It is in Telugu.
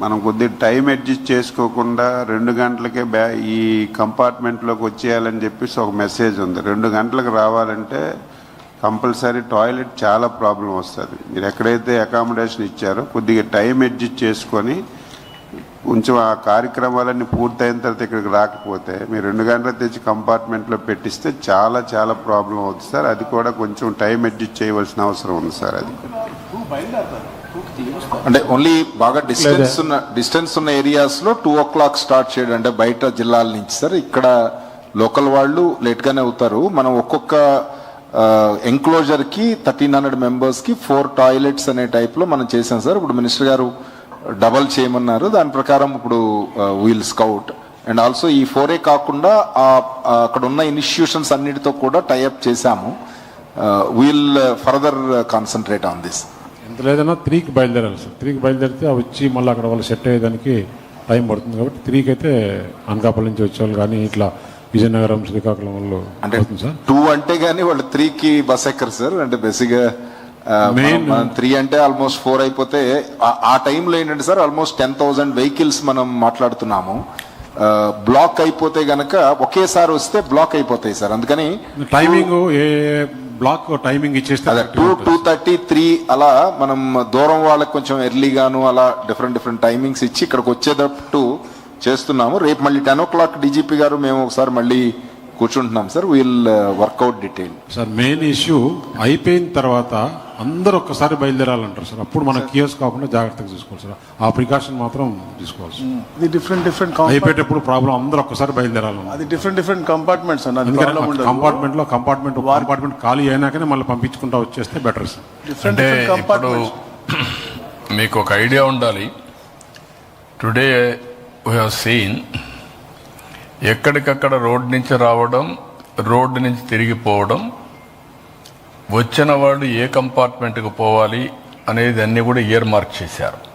మనం కొద్దిగా టైం అడ్జస్ట్ చేసుకోకుండా రెండు గంటలకే బ్యా ఈ కంపార్ట్మెంట్లోకి వచ్చేయాలని చెప్పేసి ఒక మెసేజ్ ఉంది. రెండు గంటలకు రావాలంటే కంపల్సరీ టాయిలెట్ చాలా ప్రాబ్లం వస్తుంది. మీరు ఎక్కడైతే అకామిడేషన్ ఇచ్చారో కొద్దిగా టైం అడ్జస్ట్ చేసుకొని కొంచెం ఆ కార్యక్రమాలన్నీ పూర్తయిన తర్వాత ఇక్కడికి రాకపోతే మీరు రెండు గంటలు తెచ్చి కంపార్ట్మెంట్లో పెట్టిస్తే చాలా చాలా ప్రాబ్లం అవుతుంది సార్. అది కూడా కొంచెం టైం అడ్జస్ట్ చేయవలసిన అవసరం ఉంది సార్ అది. అంటే ఓన్లీ బాగా డిస్టెన్స్ ఉన్న డిస్టెన్స్ ఉన్న ఏరియాస్లో టూ ఓ క్లాక్ స్టార్ట్ చేయడం అంటే బయట జిల్లాల నుంచి సార్. ఇక్కడ లోకల్ వాళ్ళు లేట్ గానే అవుతారు. మనం ఒక్కొక్క ఎంక్లోజర్కి థర్టీన్ హండ్రెడ్ మెంబర్స్కి ఫోర్ టాయిలెట్స్ అనే టైప్లో మనం చేసాం సార్. ఇప్పుడు మినిస్టర్ గారు డబల్ చేయమన్నారు. దాని ప్రకారం ఇప్పుడు వీల్ స్కౌట్ అండ్ ఆల్సో ఈ ఫోరే కాకుండా అక్కడ ఉన్న ఇన్స్టిట్యూషన్స్ అన్నిటితో కూడా టైఅప్ చేశాము. We'll further concentrate on this ఎంత లేదన్నా త్రీకి బయలుదేరాలి సార్. త్రీకి బయలుదేరితే వచ్చి మళ్ళీ అక్కడ వాళ్ళు సెట్ అయ్యేదానికి టైం పడుతుంది కాబట్టి త్రీకి అయితే అనకాపల్లి నుంచి వచ్చేవాళ్ళు కానీ ఇట్లా విజయనగరం శ్రీకాకుళం వాళ్ళు అంటే సార్. టూ అంటే గానీ వాళ్ళు త్రీ కి బస్ ఎక్కరు సార్? అంటే బేసిక్గా Main- త్రీ అంటే ఆల్మోస్ట్ ఫోర్ అయిపోతే ఆ- టైంలో ఏంటంటే sir almost ten thousand vehicles మనం మాట్లాడుతున్నాము. బ్లాక్ అయిపోతే గనక ఒకేసారి వస్తే బ్లాక్ అయిపోతాయి సార్. అందుకని టైమింగ్ ఏ బ్లాక్ టైమింగ్ ఇచ్చేస్తే అదే టూ టూ థర్టీ త్రీ అలా మనం దూరం వాళ్ళకి కొంచెం ఎర్లీగాను అలా డిఫరెంట్ డిఫరెంట్ టైమింగ్స్ ఇచ్చి ఇక్కడికి వచ్చేటట్టు చేస్తున్నాము. రేపు మళ్ళీ టెన్ ఓ క్లాక్ డీజీపీ గారు మేము ఒకసారి మళ్ళీ కూర్చుంటున్నాం sir we'll work out detail sir main issue అయిపోయిన తర్వాత అందరూ ఒక్కసారి బయలుదేరాలంటారు సార్. అప్పుడు మన కేసు కాకుండా జాగ్రత్తగా చూసుకోవాలి సార్. ఆ ప్రికాషన్ మాత్రం తీసుకోవాలి సార్. అది డిఫరెంట్ డిఫరెంట్ అయిపోయేటప్పుడు ప్రాబ్లం అందరూ ఒక్కసారి బయలుదేరాలన్నారు అది డిఫరెంట్ డిఫరెంట్ కంపార్ట్మెంట్స్ అన్న కంపార్ట్మెంట్లో కంపార్ట్మెంట్ కంపార్ట్మెంట్ ఖాళీ అయినాకనే మళ్ళీ పంపించుకుంటా వచ్చేస్తే బెటర్ సార్ డిఫరెంట్ మీకు ఒక ఐడియా ఉండాలి. టుడే వీ సీన్ ఎక్కడికక్కడ రోడ్ నుంచి రావడం రోడ్డు నుంచి తిరిగిపోవడం వచ్చిన వాళ్ళు ఏ కంపార్ట్మెంట్కి పోవాలి అనేది అన్నీ కూడా ఇయర్ మార్క్ చేశారు.